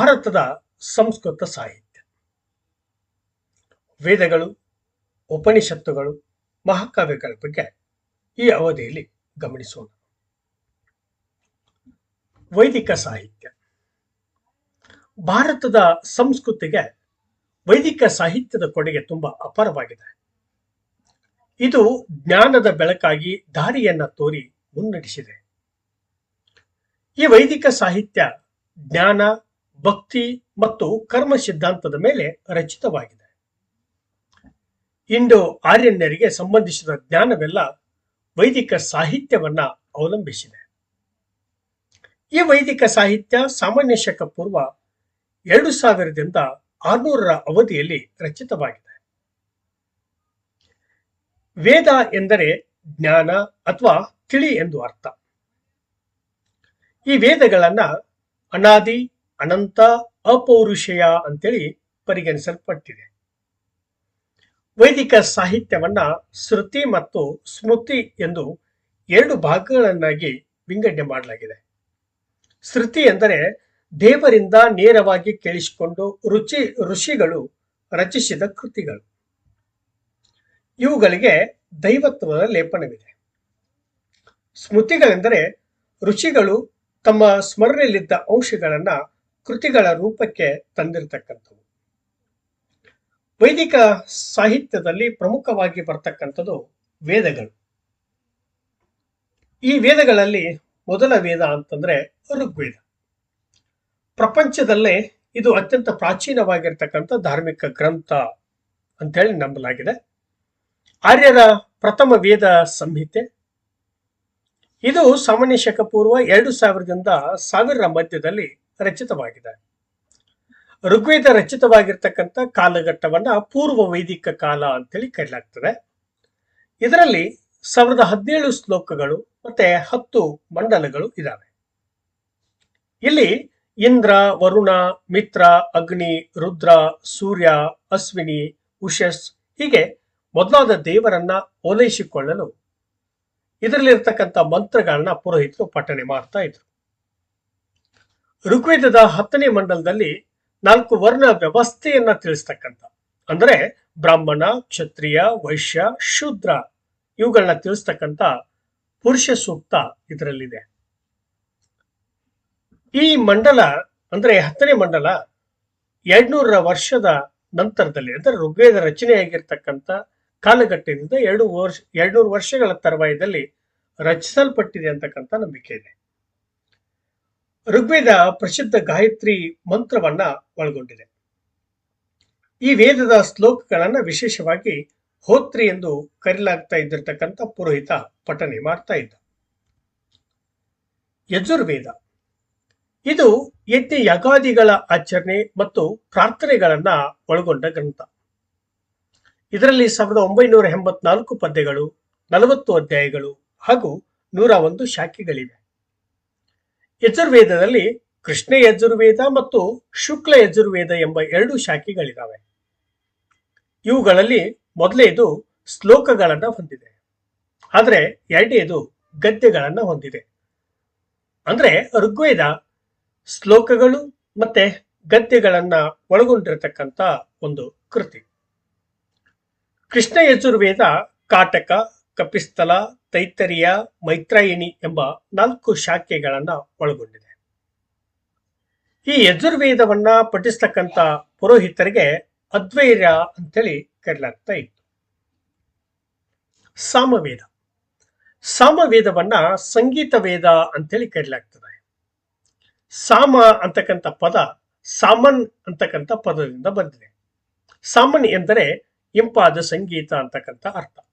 ಭಾರತದ ಸಂಸ್ಕೃತ ಸಾಹಿತ್ಯ. ವೇದಗಳು, ಉಪನಿಷತ್ತುಗಳು, ಮಹಾಕಾವ್ಯಗಳ ಬಗ್ಗೆ ಈ ಅವಧಿಯಲ್ಲಿ ಗಮನಿಸೋಣ. ವೈದಿಕ ಸಾಹಿತ್ಯ. ಭಾರತದ ಸಂಸ್ಕೃತಿಗೆ ವೈದಿಕ ಸಾಹಿತ್ಯದ ಕೊಡುಗೆ ತುಂಬಾ ಅಪಾರವಾಗಿದೆ. ಇದು ಜ್ಞಾನದ ಬೆಳಕಾಗಿ ದಾರಿಯನ್ನ ತೋರಿ ಮುನ್ನಡೆಸಿದೆ. ಈ ವೈದಿಕ ಸಾಹಿತ್ಯ ಜ್ಞಾನ ಭಕ್ತಿ ಮತ್ತು ಕರ್ಮ ಸಿದ್ಧಾಂತದ ಮೇಲೆ ರಚಿತವಾಗಿದೆ. ಇಂದು ಆರ್ಯನ್ಯರಿಗೆ ಸಂಬಂಧಿಸಿದ ಜ್ಞಾನವೆಲ್ಲ ವೈದಿಕ ಸಾಹಿತ್ಯವನ್ನ ಅವಲಂಬಿಸಿದೆ. ಈ ವೈದಿಕ ಸಾಹಿತ್ಯ ಸಾಮಾನ್ಯ ಶಕ ಪೂರ್ವ ಎರಡು ಸಾವಿರದಿಂದ ಆರ್ನೂರರ ಅವಧಿಯಲ್ಲಿ ರಚಿತವಾಗಿದೆ. ವೇದ ಎಂದರೆ ಜ್ಞಾನ ಅಥವಾ ತಿಳಿ ಎಂದು ಅರ್ಥ. ಈ ವೇದಗಳನ್ನ ಅನಾದಿ ಅನಂತ ಅಪೌರುಷೇಯ ಅಂತೇಳಿ ಪರಿಗಣಿಸಲ್ಪಟ್ಟಿದೆ. ವೈದಿಕ ಸಾಹಿತ್ಯವನ್ನ ಶ್ರುತಿ ಮತ್ತು ಸ್ಮೃತಿ ಎಂದು ಎರಡು ಭಾಗಗಳನ್ನಾಗಿ ವಿಂಗಡಣೆ ಮಾಡಲಾಗಿದೆ. ಶ್ರುತಿ ಎಂದರೆ ದೇವರಿಂದ ನೇರವಾಗಿ ಕೇಳಿಸಿಕೊಂಡು ರುಚಿ ಋಷಿಗಳು ರಚಿಸಿದ ಕೃತಿಗಳು. ಇವುಗಳಿಗೆ ದೈವತ್ವದ ಲೇಪನವಿದೆ. ಸ್ಮೃತಿಗಳೆಂದರೆ ಋಷಿಗಳು ತಮ್ಮ ಸ್ಮರಣೆಯಲ್ಲಿದ್ದ ಅಂಶಗಳನ್ನ ಕೃತಿಗಳ ರೂಪಕ್ಕೆ ತಂದಿರತಕ್ಕಂಥವು ವೈದಿಕ ಸಾಹಿತ್ಯದಲ್ಲಿ ಪ್ರಮುಖವಾಗಿ ಬರ್ತಕ್ಕಂಥದ್ದು ವೇದಗಳು. ಈ ವೇದಗಳಲ್ಲಿ ಮೊದಲ ವೇದ ಅಂತಂದ್ರೆ ಋಗ್ವೇದ. ಪ್ರಪಂಚದಲ್ಲೇ ಇದು ಅತ್ಯಂತ ಪ್ರಾಚೀನವಾಗಿರ್ತಕ್ಕಂಥ ಧಾರ್ಮಿಕ ಗ್ರಂಥ ಅಂತೇಳಿ ನಂಬಲಾಗಿದೆ. ಆರ್ಯರ ಪ್ರಥಮ ವೇದ ಸಂಹಿತೆ. ಇದು ಸಾಮಾನ್ಯ ಶಕ ಪೂರ್ವ ಎರಡು ಸಾವಿರದಿಂದ ಸಾವಿರ ಮಧ್ಯದಲ್ಲಿ ರಚಿತವಾಗಿದೆ. ಋಗ್ವೇದ ರಚಿತವಾಗಿರ್ತಕ್ಕಂಥ ಕಾಲಘಟ್ಟವನ್ನ ಪೂರ್ವ ವೈದಿಕ ಕಾಲ ಅಂತೇಳಿ ಕರೆಯಲಾಗ್ತದೆ ಇದರಲ್ಲಿ ಸಾವಿರದ ಹದಿನೇಳು ಶ್ಲೋಕಗಳು ಮತ್ತೆ ಹತ್ತು ಮಂಡಲಗಳು ಇದ್ದಾವೆ ಇಲ್ಲಿ ಇಂದ್ರ, ವರುಣ, ಮಿತ್ರ, ಅಗ್ನಿ, ರುದ್ರ, ಸೂರ್ಯ, ಅಶ್ವಿನಿ, ಉಷಸ್ ಹೀಗೆ ಮೊದಲಾದ ದೇವರನ್ನ ಓಲೈಸಿಕೊಳ್ಳಲು ಇದರಲ್ಲಿರ್ತಕ್ಕಂಥ ಮಂತ್ರಗಳನ್ನ ಪುರೋಹಿತರು ಪಠಣೆ ಮಾಡ್ತಾ ಇದ್ರು. ಋಗ್ವೇದದ ಹತ್ತನೇ ಮಂಡಲದಲ್ಲಿ ನಾಲ್ಕು ವರ್ಣ ವ್ಯವಸ್ಥೆಯನ್ನ ತಿಳಿಸ್ತಕ್ಕಂಥ. ಅಂದ್ರೆ ಬ್ರಾಹ್ಮಣ, ಕ್ಷತ್ರಿಯ, ವೈಶ್ಯ, ಶೂದ್ರ ಇವುಗಳನ್ನ ತಿಳಿಸ್ತಕ್ಕಂಥ ಪುರುಷ ಸೂಕ್ತ ಇದರಲ್ಲಿದೆ. ಈ ಮಂಡಲ ಅಂದ್ರೆ ಹತ್ತನೇ ಮಂಡಲ ಎರಡ್ನೂರ ವರ್ಷದ ನಂತರದಲ್ಲಿ ಅಂದರೆ ಋಗ್ವೇದ ರಚನೆಯಾಗಿರ್ತಕ್ಕಂಥ ಕಾಲಘಟ್ಟದಿಂದ ಎರಡು ವರ್ಷ, ಎರಡ್ನೂರು ವರ್ಷಗಳ ತರುವಾಯದಲ್ಲಿ ರಚಿಸಲ್ಪಟ್ಟಿದೆ ಅಂತಕ್ಕಂಥ ನಂಬಿಕೆ ಇದೆ. ಋಗ್ವೇದ ಪ್ರಸಿದ್ಧ ಗಾಯತ್ರಿ ಮಂತ್ರವನ್ನ ಒಳಗೊಂಡಿದೆ. ಈ ವೇದದ ಶ್ಲೋಕಗಳನ್ನ ವಿಶೇಷವಾಗಿ ಹೋತ್ರಿ ಎಂದು ಕರೆಯಲಾಗ್ತಾ ಇದ್ದಿರತಕ್ಕಂಥ ಪುರೋಹಿತ ಪಠನೆ ಮಾಡ್ತಾ ಇದ್ದ. ಯಜುರ್ವೇದ. ಇದು ಯಜ್ಞ ಯಗಾದಿಗಳ ಆಚರಣೆ ಮತ್ತು ಪ್ರಾರ್ಥನೆಗಳನ್ನ ಒಳಗೊಂಡ ಗ್ರಂಥ. ಇದರಲ್ಲಿ ಸಾವಿರದ ಒಂಬೈನೂರ ಎಂಬತ್ನಾಲ್ಕು ಪದ್ಯಗಳು, ನಲವತ್ತು ಅಧ್ಯಾಯಗಳು ಹಾಗೂ ನೂರ ಒಂದು ಶಾಖೆಗಳಿವೆ. ಯಜುರ್ವೇದದಲ್ಲಿ ಕೃಷ್ಣ ಯಜುರ್ವೇದ ಮತ್ತು ಶುಕ್ಲ ಯಜುರ್ವೇದ ಎಂಬ ಎರಡು ಶಾಖೆಗಳಿದ್ದಾವೆ ಇವುಗಳಲ್ಲಿ ಮೊದಲೇದು ಶ್ಲೋಕಗಳನ್ನು ಹೊಂದಿದೆ. ಆದರೆ ಎರಡನೇದು ಗದ್ಯಗಳನ್ನು ಹೊಂದಿದೆ. ಅಂದರೆ ಋಗ್ವೇದ ಶ್ಲೋಕಗಳು ಮತ್ತೆ ಗದ್ಯಗಳನ್ನು ಒಳಗೊಂಡಿರತಕ್ಕಂಥ ಒಂದು ಕೃತಿ. ಕೃಷ್ಣ ಯಜುರ್ವೇದ ಕಾಟಕ, ಕಪಿಸ್ಥಲ ತೈತರಿಯ ಮೈತ್ರಾಯಿಣಿ ಎಂಬ ನಾಲ್ಕು ಶಾಖೆಗಳನ್ನ ಒಳಗೊಂಡಿದೆ. ಈ ಯಜುರ್ವೇದವನ್ನ ಪಠಿಸ್ತಕ್ಕಂಥ ಪುರೋಹಿತರಿಗೆ ಅದ್ವೈರ್ಯ ಅಂತೇಳಿ ಕರೆಯಲಾಗ್ತಾ ಇತ್ತು. ಸಾಮವೇದ. ಸಾಮವೇದವನ್ನ ಸಂಗೀತ ವೇದ ಅಂತೇಳಿ ಕರೆಯಲಾಗ್ತದೆ. ಸಾಮ ಅಂತಕ್ಕಂಥ ಪದ ಸಾಮನ್ ಅಂತಕ್ಕಂಥ ಪದದಿಂದ ಬಂದಿದೆ. ಸಾಮನ್ ಎಂದರೆ ಇಂಪಾದ ಸಂಗೀತ ಅಂತಕ್ಕಂಥ ಅರ್ಥ.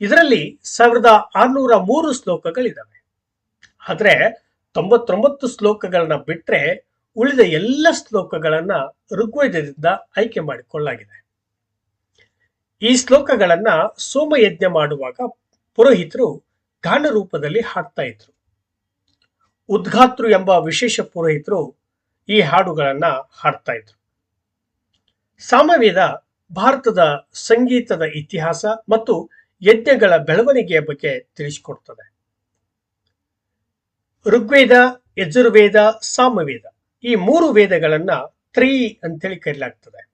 ಇದರಲ್ಲಿ ಸಾವಿರದ ಆರ್ನೂರ ಮೂರು ಶ್ಲೋಕಗಳಿದ್ದಾವೆ ಆದ್ರೆ ತೊಂಬತ್ತೊಂಬತ್ತು ಶ್ಲೋಕಗಳನ್ನ ಬಿಟ್ರೆ ಉಳಿದ ಎಲ್ಲ ಶ್ಲೋಕಗಳನ್ನ ಋಗ್ವೇದದಿಂದ ಆಯ್ಕೆ ಮಾಡಿಕೊಳ್ಳಲಾಗಿದೆ. ಈ ಶ್ಲೋಕಗಳನ್ನ ಸೋಮಯಜ್ಞ ಮಾಡುವಾಗ ಪುರೋಹಿತರು ಗಾನ ರೂಪದಲ್ಲಿ ಹಾಡ್ತಾ ಇದ್ರು. ಉದ್ಘಾತೃ ಎಂಬ ವಿಶೇಷ ಪುರೋಹಿತರು ಈ ಹಾಡುಗಳನ್ನ ಹಾಡ್ತಾ ಇದ್ರು. ಸಾಮವೇದ ಭಾರತದ ಸಂಗೀತದ ಇತಿಹಾಸ ಮತ್ತು ಯಜ್ಞಗಳ ಬೆಳವಣಿಗೆಯ ಬಗ್ಗೆ ತಿಳಿಸಿಕೊಡ್ತದೆ. ಋಗ್ವೇದ, ಯಜುರ್ವೇದ, ಸಾಮವೇದ ಈ ಮೂರು ವೇದಗಳನ್ನ ತ್ರೀ ಅಂತೇಳಿ ಕರೆಯಲಾಗ್ತದೆ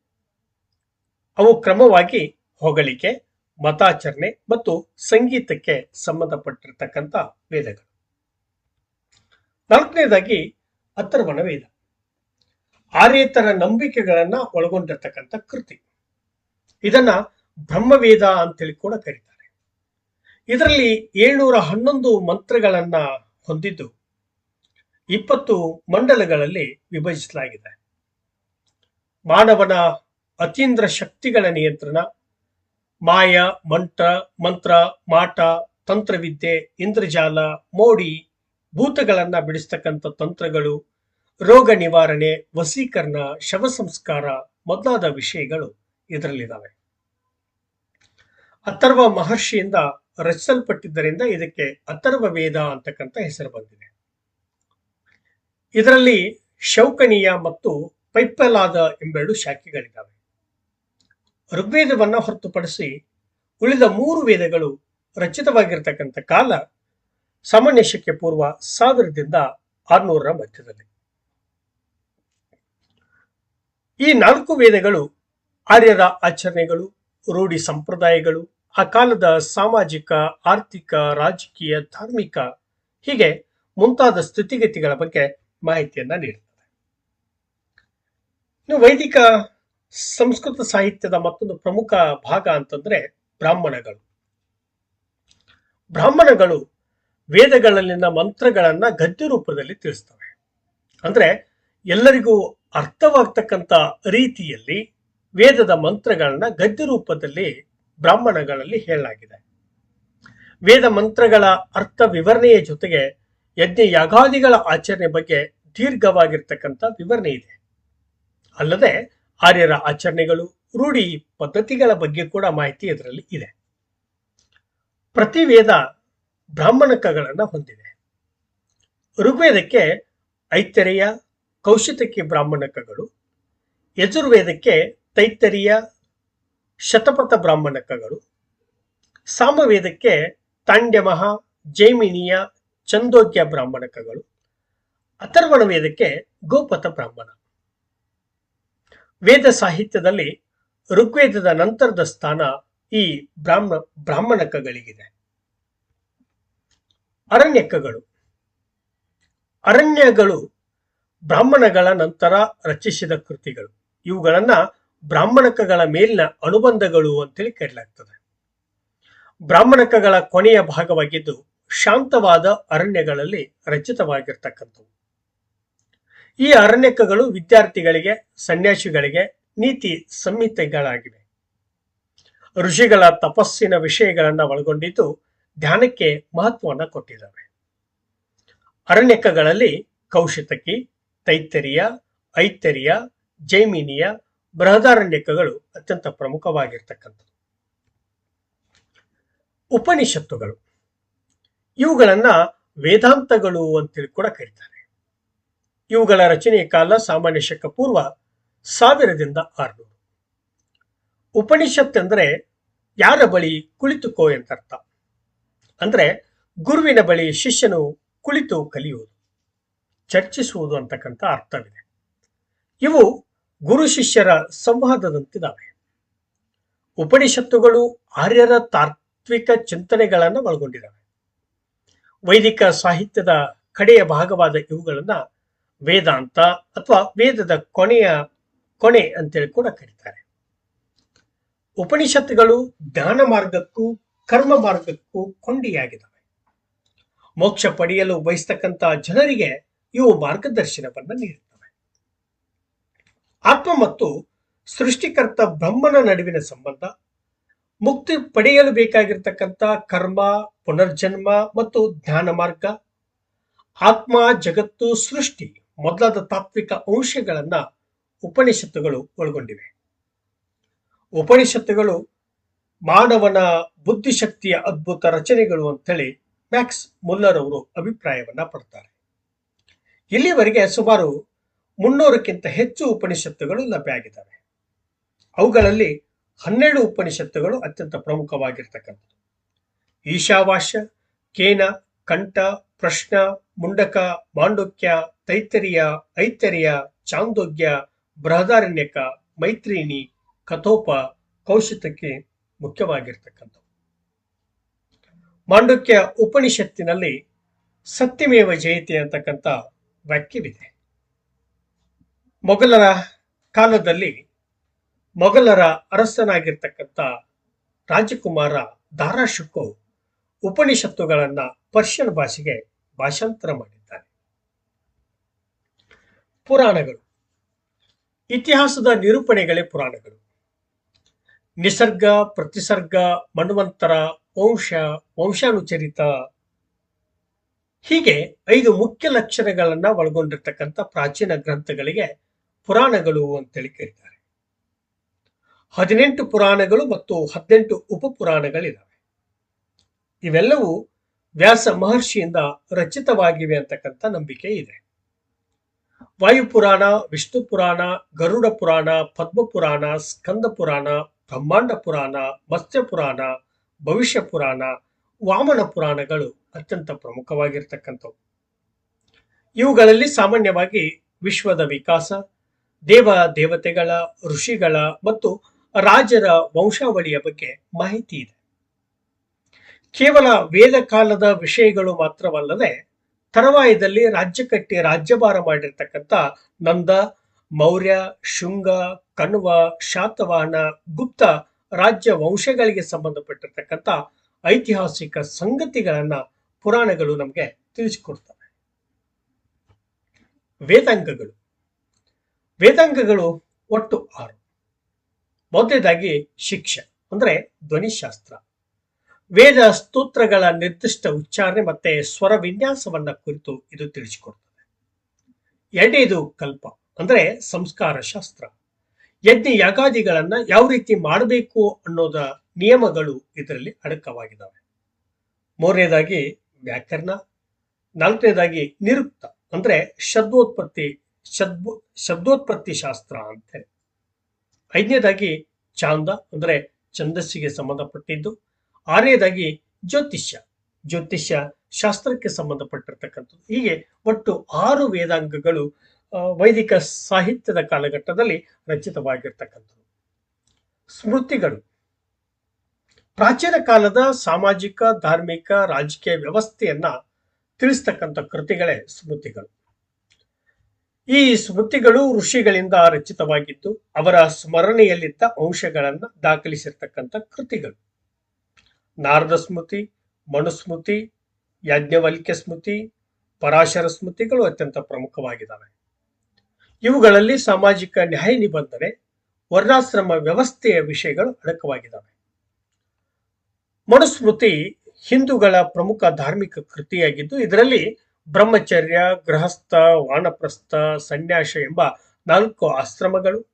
ಅವು ಕ್ರಮವಾಗಿ ಹೊಗಳಿಕೆ ಮತಾಚರಣೆ ಮತ್ತು ಸಂಗೀತಕ್ಕೆ ಸಂಬಂಧಪಟ್ಟಿರ್ತಕ್ಕಂಥ ವೇದಗಳು. ನಾಲ್ಕನೇದಾಗಿ ಅಥರ್ವಣ ವೇದ. ಆರ್ಯೇತರ ನಂಬಿಕೆಗಳನ್ನ ಒಳಗೊಂಡಿರ್ತಕ್ಕಂಥ ಕೃತಿ. ಇದನ್ನ ಬ್ರಹ್ಮವೇದ ಅಂತೇಳಿ ಕೂಡ ಕರೀತಾರೆ. ಇದರಲ್ಲಿ ಏಳ್ನೂರ ಹನ್ನೊಂದು ಮಂತ್ರಗಳನ್ನ ಹೊಂದಿದ್ದು ಇಪ್ಪತ್ತು ಮಂಡಲಗಳಲ್ಲಿ ವಿಭಜಿಸಲಾಗಿದೆ. ಮಾನವನ ಅತೀಂದ್ರ ಶಕ್ತಿಗಳ ನಿಯಂತ್ರಣ, ಮಾಯ ಮಂತ್ರ ಮಂತ್ರ, ಮಾಟ, ತಂತ್ರವಿದ್ಯೆ, ಇಂದ್ರಜಾಲ, ಮೋಡಿ, ಭೂತಗಳನ್ನ ಬಿಡಿಸ್ತಕ್ಕಂಥ ತಂತ್ರಗಳು, ರೋಗ ನಿವಾರಣೆ, ವಸೀಕರಣ, ಶವ ಸಂಸ್ಕಾರ ಮೊದಲಾದ ವಿಷಯಗಳು ಇದರಲ್ಲಿದ್ದಾವೆ ಅಥರ್ವ ಮಹರ್ಷಿಯಿಂದ ರಚಿಸಲ್ಪಟ್ಟಿದ್ದರಿಂದ ಇದಕ್ಕೆ ಅಥರ್ವ ವೇದ ಅಂತಕ್ಕಂಥ ಹೆಸರು ಬಂದಿದೆ. ಇದರಲ್ಲಿ ಶೌಕನೀಯ ಮತ್ತು ಪೈಪ್ಪಲಾದ ಎಂಬೆರಡು ಶಾಖೆಗಳಿದ್ದಾವೆ. ಋಗ್ವೇದವನ್ನು ಹೊರತುಪಡಿಸಿ ಉಳಿದ ಮೂರು ವೇದಗಳು ರಚಿತವಾಗಿರ್ತಕ್ಕಂಥ ಕಾಲ ಸಾಮಾನ್ಯ ಶಕ್ಯ ಪೂರ್ವ ಸಾವಿರದಿಂದ ಆರ್ನೂರರ ಮಧ್ಯದಲ್ಲಿ. ಈ ನಾಲ್ಕು ವೇದಗಳು ಆರ್ಯರ ಆಚರಣೆಗಳು ರೂಢಿ ಸಂಪ್ರದಾಯಗಳು ಆ ಕಾಲದ ಸಾಮಾಜಿಕ, ಆರ್ಥಿಕ, ರಾಜಕೀಯ, ಧಾರ್ಮಿಕ ಹೀಗೆ ಮುಂತಾದ ಸ್ಥಿತಿಗತಿಗಳ ಬಗ್ಗೆ ಮಾಹಿತಿಯನ್ನ ನೀಡುತ್ತದೆ ಇನ್ನು ವೈದಿಕ ಸಂಸ್ಕೃತ ಸಾಹಿತ್ಯದ ಮತ್ತೊಂದು ಪ್ರಮುಖ ಭಾಗ ಅಂತಂದ್ರೆ ಬ್ರಾಹ್ಮಣಗಳು. ಬ್ರಾಹ್ಮಣಗಳು ವೇದಗಳಲ್ಲಿನ ಮಂತ್ರಗಳನ್ನ ಗದ್ಯ ರೂಪದಲ್ಲಿ ತಿಳಿಸ್ತವೆ. ಅಂದ್ರೆ ಎಲ್ಲರಿಗೂ ಅರ್ಥವಾಗ್ತಕ್ಕಂಥ ರೀತಿಯಲ್ಲಿ ವೇದದ ಮಂತ್ರಗಳನ್ನ ಗದ್ಯ ರೂಪದಲ್ಲಿ ಬ್ರಾಹ್ಮಣಗಳಲ್ಲಿ ಹೇಳಲಾಗಿದೆ. ವೇದ ಮಂತ್ರಗಳ ಅರ್ಥ ವಿವರಣೆಯ ಜೊತೆಗೆ ಯಜ್ಞ ಯಾಗಾದಿಗಳ ಆಚರಣೆ ಬಗ್ಗೆ ದೀರ್ಘವಾಗಿರ್ತಕ್ಕಂಥ ವಿವರಣೆ ಇದೆ. ಅಲ್ಲದೆ ಆರ್ಯರ ಆಚರಣೆಗಳು, ರೂಢಿ ಪದ್ಧತಿಗಳ ಬಗ್ಗೆ ಕೂಡ ಮಾಹಿತಿ ಇದರಲ್ಲಿ ಇದೆ. ಪ್ರತಿ ವೇದ ಬ್ರಾಹ್ಮಣಕಗಳನ್ನು ಹೊಂದಿದೆ. ಋಗ್ವೇದಕ್ಕೆ ಐತರೆಯ ಕೌಶಿತಕ್ಕೆ ಬ್ರಾಹ್ಮಣಕಗಳು ಯಜುರ್ವೇದಕ್ಕೆ ತೈತರಿಯ ಶತಪಥ ಬ್ರಾಹ್ಮಣಕಗಳು. ಸಾಮವೇದಕ್ಕೆ ತಾಂಡ್ಯಮಹ, ಜೈಮಿನಿಯ, ಚಂದೋಗ್ಯ ಬ್ರಾಹ್ಮಣಕಗಳು. ಅಥರ್ವಣ ವೇದಕ್ಕೆ ಗೋಪಥ ಬ್ರಾಹ್ಮಣ. ವೇದ ಸಾಹಿತ್ಯದಲ್ಲಿ ಋಗ್ವೇದದ ನಂತರದ ಸ್ಥಾನ ಈ ಬ್ರಾಹ್ಮ, ಬ್ರಾಹ್ಮಣಕಗಳಿಗಿದೆ. ಅರಣ್ಯಕಗಳು. ಅರಣ್ಯಗಳು ಬ್ರಾಹ್ಮಣಗಳ ನಂತರ ರಚಿಸಿದ ಕೃತಿಗಳು. ಇವುಗಳನ್ನ ಬ್ರಾಹ್ಮಣಕಗಳ ಮೇಲಿನ ಅನುಬಂಧಗಳು ಅಂತೇಳಿ ಕರೆಯಲಾಗ್ತದೆ ಬ್ರಾಹ್ಮಣಕಗಳ ಕೊನೆಯ ಭಾಗವಾಗಿದ್ದು ಶಾಂತವಾದ ಅರಣ್ಯಗಳಲ್ಲಿ ರಚಿತವಾಗಿರ್ತಕ್ಕಂಥವು. ಈ ಅರಣ್ಯಕಗಳು ವಿದ್ಯಾರ್ಥಿಗಳಿಗೆ, ಸನ್ಯಾಸಿಗಳಿಗೆ ನೀತಿ ಸಂಹಿತೆಗಳಾಗಿವೆ. ಋಷಿಗಳ ತಪಸ್ಸಿನ ವಿಷಯಗಳನ್ನ ಒಳಗೊಂಡಿದ್ದು ಧ್ಯಾನಕ್ಕೆ ಮಹತ್ವವನ್ನು ಕೊಟ್ಟಿದ್ದಾವೆ. ಅರಣ್ಯಕಗಳಲ್ಲಿ ಕೌಶಿತಕಿ ತೈತ್ತರಿಯ ಐತರಿಯ ಜೈಮಿನಿಯ ಬೃಹದಾರಣ್ಯಕಗಳು ಅತ್ಯಂತ ಪ್ರಮುಖವಾಗಿರ್ತಕ್ಕಂಥದ್ದು. ಉಪನಿಷತ್ತುಗಳು. ಇವುಗಳನ್ನ ವೇದಾಂತಗಳು ಅಂತೇಳಿ ಕೂಡ ಕರೀತಾರೆ. ಇವುಗಳ ರಚನೆಯ ಕಾಲ ಸಾಮಾನ್ಯ ಶಕ ಪೂರ್ವ ಸಾವಿರದಿಂದ ಆರುನೂರು. ಉಪನಿಷತ್ ಅಂದ್ರೆ ಯಾರ ಬಳಿ ಕುಳಿತುಕೋ ಎಂತರ್ಥ ಅಂದ್ರೆ ಗುರುವಿನ ಬಳಿ ಶಿಷ್ಯನು ಕುಳಿತು ಕಲಿಯುವುದು, ಚರ್ಚಿಸುವುದು ಅಂತಕ್ಕಂಥ ಅರ್ಥವಿದೆ. ಇವು ಗುರು ಶಿಷ್ಯರ ಸಂವಾದದಂತಿದ್ದಾವೆ ಉಪನಿಷತ್ತುಗಳು ಆರ್ಯರ ತಾತ್ವಿಕ ಚಿಂತನೆಗಳನ್ನು ಒಳಗೊಂಡಿದ್ದಾವೆ ವೈದಿಕ ಸಾಹಿತ್ಯದ ಕಡೆಯ ಭಾಗವಾದ ಇವುಗಳನ್ನು ವೇದಾಂತ ಅಥವಾ ವೇದದ ಕೊನೆಯ ಕೊನೆ ಅಂತೇಳಿ ಕೂಡ ಕರೀತಾರೆ. ಉಪನಿಷತ್ತುಗಳು ಜ್ಞಾನ ಮಾರ್ಗಕ್ಕೂ ಕರ್ಮ ಮಾರ್ಗಕ್ಕೂ ಕೊಂಡಿಯಾಗಿದ್ದಾವೆ ಮೋಕ್ಷ ಪಡೆಯಲು ಬಯಸ್ತಕ್ಕಂಥ ಜನರಿಗೆ ಇವು ಮಾರ್ಗದರ್ಶನವನ್ನು ನೀಡುತ್ತವೆ ಆತ್ಮ ಮತ್ತು ಸೃಷ್ಟಿಕರ್ತ ಬ್ರಹ್ಮನ ನಡುವಿನ ಸಂಬಂಧ, ಮುಕ್ತಿ ಪಡೆಯಲು ಬೇಕಾಗಿರ್ತಕ್ಕಂಥ ಕರ್ಮ, ಪುನರ್ಜನ್ಮ ಮತ್ತು ಜ್ಞಾನ ಮಾರ್ಗ, ಆತ್ಮ, ಜಗತ್ತು, ಸೃಷ್ಟಿ ಮೊದಲಾದ ತಾತ್ವಿಕ ಅಂಶಗಳನ್ನ ಉಪನಿಷತ್ತುಗಳು ಒಳಗೊಂಡಿವೆ. ಉಪನಿಷತ್ತುಗಳು ಮಾನವನ ಬುದ್ಧಿಶಕ್ತಿಯ ಅದ್ಭುತ ರಚನೆಗಳು ಅಂತೇಳಿ ಮ್ಯಾಕ್ಸ್ ಮುಲ್ಲರ್ ಅವರು ಅಭಿಪ್ರಾಯವನ್ನ ಪಡ್ತಾರೆ. ಇಲ್ಲಿವರೆಗೆ ಸುಮಾರು ಮುನ್ನೂರಕ್ಕಿಂತ ಹೆಚ್ಚು ಉಪನಿಷತ್ತುಗಳು ಲಭ್ಯ ಅವುಗಳಲ್ಲಿ ಹನ್ನೆರಡು ಉಪನಿಷತ್ತುಗಳು ಅತ್ಯಂತ ಪ್ರಮುಖವಾಗಿರ್ತಕ್ಕಂಥದ್ದು. ಈಶಾವಾಸ್ಯ ಕೇನ, ಕಂಠ, ಪ್ರಶ್ನ, ಮುಂಡಕ, ಮಾಂಡುಕ್ಯ ತೈತರಿಯ ಐತರಿಯ ಚಾಂದೋಗ್ಯ, ಬೃಹದಾರಣ್ಯಕ, ಮೈತ್ರಿಣಿ, ಕಥೋಪ ಕೌಶಿತಕ್ಕೆ ಮುಖ್ಯವಾಗಿರ್ತಕ್ಕಂಥವು. ಮಾಂಡುಕ್ಯ ಉಪನಿಷತ್ತಿನಲ್ಲಿ ಸತ್ಯಮೇವ ಜಯತೆ ಅಂತಕ್ಕಂಥ ವಾಕ್ಯವಿದೆ. ಮೊಘಲರ ಕಾಲದಲ್ಲಿ ಮೊಘಲರ ಅರಸನಾಗಿರ್ತಕ್ಕಂಥ ರಾಜಕುಮಾರ ದಾರಾಶುಕು ಉಪನಿಷತ್ತುಗಳನ್ನ ಪರ್ಷಿಯನ್ ಭಾಷೆಗೆ ಭಾಷಾಂತರ ಮಾಡಿದ್ದಾರೆ. ಪುರಾಣಗಳು. ಇತಿಹಾಸದ ನಿರೂಪಣೆಗಳೇ ಪುರಾಣಗಳು. ನಿಸರ್ಗ, ಪ್ರತಿಸರ್ಗ, ಮನ್ವಂತರ, ವಂಶ, ವಂಶಾನುಚರಿತ ಹೀಗೆ ಐದು ಮುಖ್ಯ ಲಕ್ಷಣಗಳನ್ನ ಒಳಗೊಂಡಿರ್ತಕ್ಕಂಥ ಪ್ರಾಚೀನ ಗ್ರಂಥಗಳಿಗೆ ಪುರಾಣಗಳು ಅಂತೇಳಿ ಕರೀತಾರೆ ಹದಿನೆಂಟು ಪುರಾಣಗಳು ಮತ್ತು ಹದಿನೆಂಟು ಉಪಪುರಾಣಗಳಿದಾವೆ. ಇವೆಲ್ಲವೂ ವ್ಯಾಸ ಮಹರ್ಷಿಯಿಂದ ರಚಿತವಾಗಿವೆ ಅಂತಕ್ಕಂಥ ನಂಬಿಕೆ ಇದೆ. ವಾಯುಪುರಾಣ ವಿಷ್ಣು ಪುರಾಣ, ಗರುಡ ಪುರಾಣ, ಪದ್ಮ ಪುರಾಣ, ಸ್ಕಂದ ಪುರಾಣ, ಬ್ರಹ್ಮಾಂಡ ಪುರಾಣ, ಮತ್ಸ್ಯ ಪುರಾಣ, ಭವಿಷ್ಯ ಪುರಾಣ, ವಾಮನ ಪುರಾಣಗಳು ಅತ್ಯಂತ ಪ್ರಮುಖವಾಗಿರ್ತಕ್ಕಂಥವು. ಇವುಗಳಲ್ಲಿ ಸಾಮಾನ್ಯವಾಗಿ ವಿಶ್ವದ ವಿಕಾಸ ದೇವ ದೇವತೆಗಳ, ಋಷಿಗಳ ಮತ್ತು ರಾಜರ ವಂಶಾವಳಿಯ ಬಗ್ಗೆ ಮಾಹಿತಿ ಇದೆ. ಕೇವಲ ವೇದ ಕಾಲದ ವಿಷಯಗಳು ಮಾತ್ರವಲ್ಲದೆ ತರವಾಯದಲ್ಲಿ ರಾಜ್ಯ ಕಟ್ಟಿ ರಾಜ್ಯಭಾರ ಮಾಡಿರ್ತಕ್ಕಂಥ ನಂದ, ಮೌರ್ಯ, ಶುಂಗ, ಕಣ್ವ, ಶಾತವಾಹನ, ಗುಪ್ತ ರಾಜ್ಯ ವಂಶಗಳಿಗೆ ಸಂಬಂಧಪಟ್ಟಿರ್ತಕ್ಕಂಥ ಐತಿಹಾಸಿಕ ಸಂಗತಿಗಳನ್ನ ಪುರಾಣಗಳು ನಮಗೆ ತಿಳಿಸಿಕೊಡ್ತವೆ. ವೇದಾಂಗಗಳು. ವೇದಾಂಗಗಳು ಒಟ್ಟು ಆರು. ಮೊದಲನೇದಾಗಿ ಶಿಕ್ಷೆ, ಅಂದ್ರೆ ಧ್ವನಿಶಾಸ್ತ್ರ. ವೇದ ಸ್ತೋತ್ರಗಳ ನಿರ್ದಿಷ್ಟ ಉಚ್ಚಾರಣೆ ಮತ್ತೆ ಸ್ವರ ವಿನ್ಯಾಸವನ್ನ ಕುರಿತು ಇದು ತಿಳಿಸಿಕೊಡ್ತದೆ. ಎರಡನೇದು ಕಲ್ಪ, ಅಂದ್ರೆ ಸಂಸ್ಕಾರ ಶಾಸ್ತ್ರ. ಯಜ್ಞ ಯಾಗಾದಿಗಳನ್ನ ಯಾವ ರೀತಿ ಮಾಡಬೇಕು ಅನ್ನೋದ ನಿಯಮಗಳು ಇದರಲ್ಲಿ ಅಡಕವಾಗಿದ್ದಾವೆ ಮೂರನೇದಾಗಿ ವ್ಯಾಕರಣ, ನಾಲ್ಕನೇದಾಗಿ ನಿರುಕ್ತ, ಅಂದ್ರೆ ಶಬ್ದೋತ್ಪತ್ತಿ ಶಬ್ದ, ಶಬ್ದೋತ್ಪತ್ತಿ ಶಾಸ್ತ್ರ ಅಂತ. ಐದನೇದಾಗಿ ಚಾಂದ ಅಂದ್ರೆ ಛಂದಸ್ಸಿಗೆ ಸಂಬಂಧಪಟ್ಟಿದ್ದು. ಆರನೇದಾಗಿ ಜ್ಯೋತಿಷ್ಯ. ಜ್ಯೋತಿಷ್ಯ ಶಾಸ್ತ್ರಕ್ಕೆ ಸಂಬಂಧಪಟ್ಟಿರ್ತಕ್ಕಂಥದ್ದು. ಹೀಗೆ ಒಟ್ಟು ಆರು ವೇದಾಂಗಗಳು ವೈದಿಕ ಸಾಹಿತ್ಯದ ಕಾಲಘಟ್ಟದಲ್ಲಿ ರಚಿತವಾಗಿರ್ತಕ್ಕಂಥದ್ದು. ಸ್ಮೃತಿಗಳು. ಪ್ರಾಚೀನ ಕಾಲದ ಸಾಮಾಜಿಕ, ಧಾರ್ಮಿಕ, ರಾಜಕೀಯ ವ್ಯವಸ್ಥೆಯನ್ನ ತಿಳಿಸ್ತಕ್ಕಂಥ ಕೃತಿಗಳೇ ಸ್ಮೃತಿಗಳು. ಈ ಸ್ಮೃತಿಗಳು ಋಷಿಗಳಿಂದ ರಚಿತವಾಗಿದ್ದು ಅವರ ಸ್ಮರಣೆಯಲ್ಲಿದ್ದ ಅಂಶಗಳನ್ನು ದಾಖಲಿಸಿರ್ತಕ್ಕಂಥ ಕೃತಿಗಳು. ನಾರದ ಸ್ಮೃತಿ, ಮನುಸ್ಮೃತಿ, ಯಾಜ್ಞವಲ್ಕ್ಯ ಸ್ಮೃತಿ, ಪರಾಶರ ಸ್ಮೃತಿಗಳು ಅತ್ಯಂತ ಪ್ರಮುಖವಾಗಿದ್ದಾವೆ ಇವುಗಳಲ್ಲಿ ಸಾಮಾಜಿಕ ನ್ಯಾಯ ನಿಬಂಧನೆ, ವರ್ಣಾಶ್ರಮ ವ್ಯವಸ್ಥೆಯ ವಿಷಯಗಳು ಅಡಕವಾಗಿದ್ದಾವೆ ಮನುಸ್ಮೃತಿ ಹಿಂದೂಗಳ ಪ್ರಮುಖ ಧಾರ್ಮಿಕ ಕೃತಿಯಾಗಿದ್ದು ಇದರಲ್ಲಿ ಬ್ರಹ್ಮಚರ್ಯ, ಗೃಹಸ್ಥ, ವಾನಪ್ರಸ್ಥ, ಸನ್ಯಾಸ ಎಂಬ ನಾಲ್ಕು ಆಶ್ರಮಗಳು,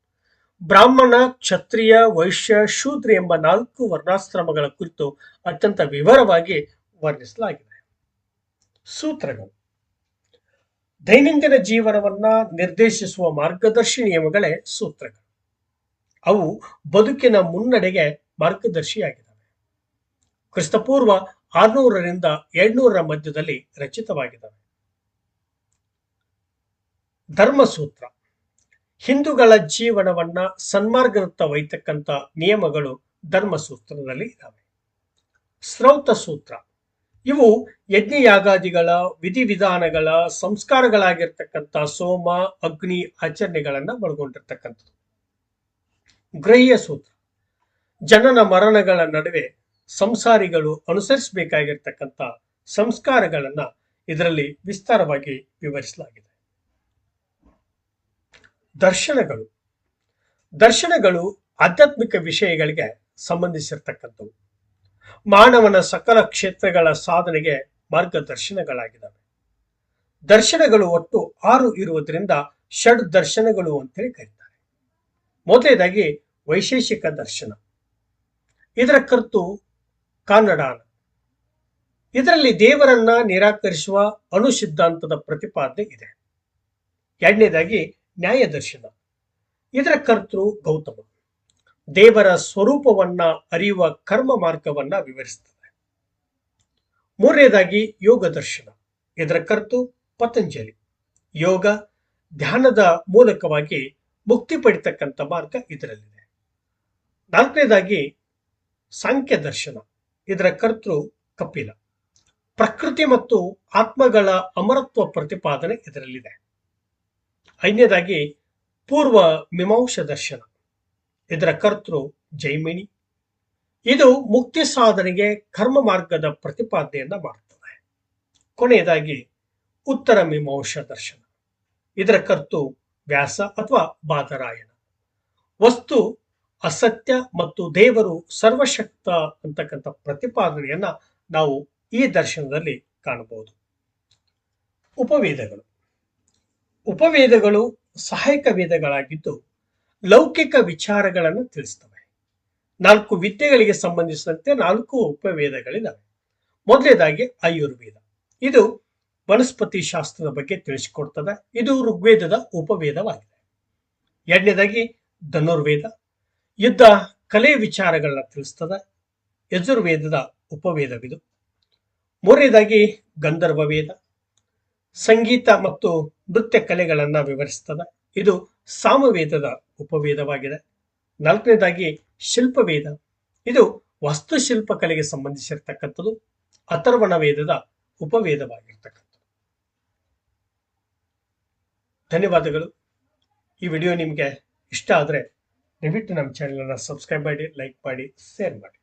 ಬ್ರಾಹ್ಮಣ, ಕ್ಷತ್ರಿಯ, ವೈಶ್ಯ, ಶೂದ್ರ ಎಂಬ ನಾಲ್ಕು ವರ್ಣಾಶ್ರಮಗಳ ಕುರಿತು ಅತ್ಯಂತ ವಿವರವಾಗಿ ವರ್ಣಿಸಲಾಗಿದೆ. ಸೂತ್ರಗಳು. ದೈನಂದಿನ ಜೀವನವನ್ನ ನಿರ್ದೇಶಿಸುವ ಮಾರ್ಗದರ್ಶಿ ನಿಯಮಗಳೇ ಸೂತ್ರಗಳು. ಅವು ಬದುಕಿನ ಮುನ್ನಡೆಗೆ ಮಾರ್ಗದರ್ಶಿಯಾಗಿದ್ದಾವೆ. ಕ್ರಿಸ್ತಪೂರ್ವ ಆರ್ನೂರರಿಂದ ಎರಡ್ನೂರರ ಮಧ್ಯದಲ್ಲಿ ರಚಿತವಾಗಿದ್ದಾವೆ. ಧರ್ಮಸೂತ್ರ. ಹಿಂದೂಗಳ ಜೀವನವನ್ನ ಸನ್ಮಾರ್ಗದತ್ತ ಒಯ್ತಕ್ಕಂಥ ನಿಯಮಗಳು ಧರ್ಮಸೂತ್ರದಲ್ಲಿ ಇದ್ದಾವೆ ಸ್ರೌತ ಸೂತ್ರ. ಇವು ಯಜ್ಞಯಾಗಾದಿಗಳ, ವಿಧಿವಿಧಾನಗಳ ಸಂಸ್ಕಾರಗಳಾಗಿರ್ತಕ್ಕಂಥ ಸೋಮ, ಅಗ್ನಿ ಆಚರಣೆಗಳನ್ನ ಒಳಗೊಂಡಿರ್ತಕ್ಕಂಥದ್ದು. ಗ್ರಹ್ಯ ಸೂತ್ರ. ಜನನ ಮರಣಗಳ ನಡುವೆ ಸಂಸಾರಿಗಳು ಅನುಸರಿಸಬೇಕಾಗಿರ್ತಕ್ಕಂಥ ಸಂಸ್ಕಾರಗಳನ್ನ ಇದರಲ್ಲಿ ವಿಸ್ತಾರವಾಗಿ ವಿವರಿಸಲಾಗಿದೆ. ದರ್ಶನಗಳು. ದರ್ಶನಗಳು ಆಧ್ಯಾತ್ಮಿಕ ವಿಷಯಗಳಿಗೆ ಸಂಬಂಧಿಸಿರ್ತಕ್ಕಂಥವು. ಮಾನವನ ಸಕಲ ಕ್ಷೇತ್ರಗಳ ಸಾಧನೆಗೆ ಮಾರ್ಗದರ್ಶನಗಳಾಗಿದ್ದಾವೆ ದರ್ಶನಗಳು ಒಟ್ಟು ಆರು ಇರುವುದರಿಂದ ಷಡ್ ದರ್ಶನಗಳು ಅಂತೇಳಿ ಕರೀತಾರೆ. ಮೊದಲನೇದಾಗಿ ವೈಶೇಷಿಕ ದರ್ಶನ. ಇದರ ಕರ್ತು ಕನ್ನಡ. ಇದರಲ್ಲಿ ದೇವರನ್ನ ನಿರಾಕರಿಸುವ ಅಣುಸಿದ್ಧಾಂತದ ಪ್ರತಿಪಾದನೆ ಇದೆ. ಎರಡನೇದಾಗಿ ನ್ಯಾಯ ದರ್ಶನ ಇದರ ಕರ್ತೃ ಗೌತಮ. ದೇವರ ಸ್ವರೂಪವನ್ನ ಅರಿಯುವ ಕರ್ಮ ಮಾರ್ಗವನ್ನ ವಿವರಿಸುತ್ತದೆ. ಮೂರನೇದಾಗಿ ಯೋಗ ದರ್ಶನ. ಇದರ ಕರ್ತು ಪತಂಜಲಿ. ಯೋಗ ಧ್ಯಾನದ ಮೂಲಕವಾಗಿ ಮುಕ್ತಿ ಪಡಿತಕ್ಕಂಥ ಮಾರ್ಗ ಇದರಲ್ಲಿದೆ. ನಾಲ್ಕನೇದಾಗಿ ಸಾಂಖ್ಯ ದರ್ಶನ. ಇದರ ಕರ್ತೃ ಕಪಿಲ. ಪ್ರಕೃತಿ ಮತ್ತು ಆತ್ಮಗಳ ಅಮರತ್ವ ಪ್ರತಿಪಾದನೆ ಇದರಲ್ಲಿದೆ. ಐದನೇದಾಗಿ ಪೂರ್ವ ಮೀಮಾಂಸ ದರ್ಶನ. ಇದರ ಕರ್ತೃ ಜೈಮಿಣಿ ಇದು ಮುಕ್ತಿ ಸಾಧನೆಗೆ ಕರ್ಮ ಮಾರ್ಗದ ಪ್ರತಿಪಾದನೆಯನ್ನ ಮಾಡುತ್ತದೆ ಕೊನೆಯದಾಗಿ ಉತ್ತರ ಮೀಮಾಂಸ ದರ್ಶನ. ಇದರ ಕರ್ತು ವ್ಯಾಸ ಅಥವಾ ಬಾದರಾಯಣ ವಸ್ತು ಅಸತ್ಯ ಮತ್ತು ದೇವರು ಸರ್ವಶಕ್ತ ಅಂತಕ್ಕಂಥ ಪ್ರತಿಪಾದನೆಯನ್ನ ನಾವು ಈ ದರ್ಶನದಲ್ಲಿ ಕಾಣಬಹುದು. ಉಪವೇದಗಳು. ಉಪವೇದಗಳು ಸಹಾಯಕ ವೇದಗಳಾಗಿದ್ದು ಲೌಕಿಕ ವಿಚಾರಗಳನ್ನು ತಿಳಿಸ್ತವೆ. ನಾಲ್ಕು ವಿದ್ಯೆಗಳಿಗೆ ಸಂಬಂಧಿಸಿದಂತೆ ನಾಲ್ಕು ಉಪವೇದಗಳಿದ್ದಾವೆ ಮೊದಲನೇದಾಗಿ ಆಯುರ್ವೇದ. ಇದು ವನಸ್ಪತಿ ಶಾಸ್ತ್ರದ ಬಗ್ಗೆ ತಿಳಿಸಿಕೊಡ್ತದೆ. ಇದು ಋಗ್ವೇದದ ಉಪವೇದವಾಗಿದೆ. ಎರಡನೇದಾಗಿ ಧನುರ್ವೇದ. ಯುದ್ಧ ಕಲೆ ವಿಚಾರಗಳನ್ನ ತಿಳಿಸ್ತದೆ. ಯಜುರ್ವೇದದ ಉಪವೇದವಿದು. ಮೂರನೇದಾಗಿ ಗಂಧರ್ವ ವೇದ ಸಂಗೀತ ಮತ್ತು ನೃತ್ಯ ಕಲೆಗಳನ್ನ ವಿವರಿಸ್ತದೆ. ಇದು ಸಾಮವೇದದ ಉಪವೇದವಾಗಿದೆ. ನಾಲ್ಕನೇದಾಗಿ ಶಿಲ್ಪವೇದ. ಇದು ವಾಸ್ತುಶಿಲ್ಪ ಕಲೆಗೆ ಸಂಬಂಧಿಸಿರ್ತಕ್ಕಂಥದ್ದು. ಅಥರ್ವಣ ವೇದದ ಉಪವೇದವಾಗಿರ್ತಕ್ಕಂಥದ್ದು. ಧನ್ಯವಾದಗಳು. ಈ ವಿಡಿಯೋ ನಿಮಗೆ ಇಷ್ಟ ಆದರೆ ದಯವಿಟ್ಟು ನಮ್ಮ ಚಾನೆಲನ್ನು ಸಬ್ಸ್ಕ್ರೈಬ್ ಮಾಡಿ ಲೈಕ್ ಮಾಡಿ ಶೇರ್ ಮಾಡಿ.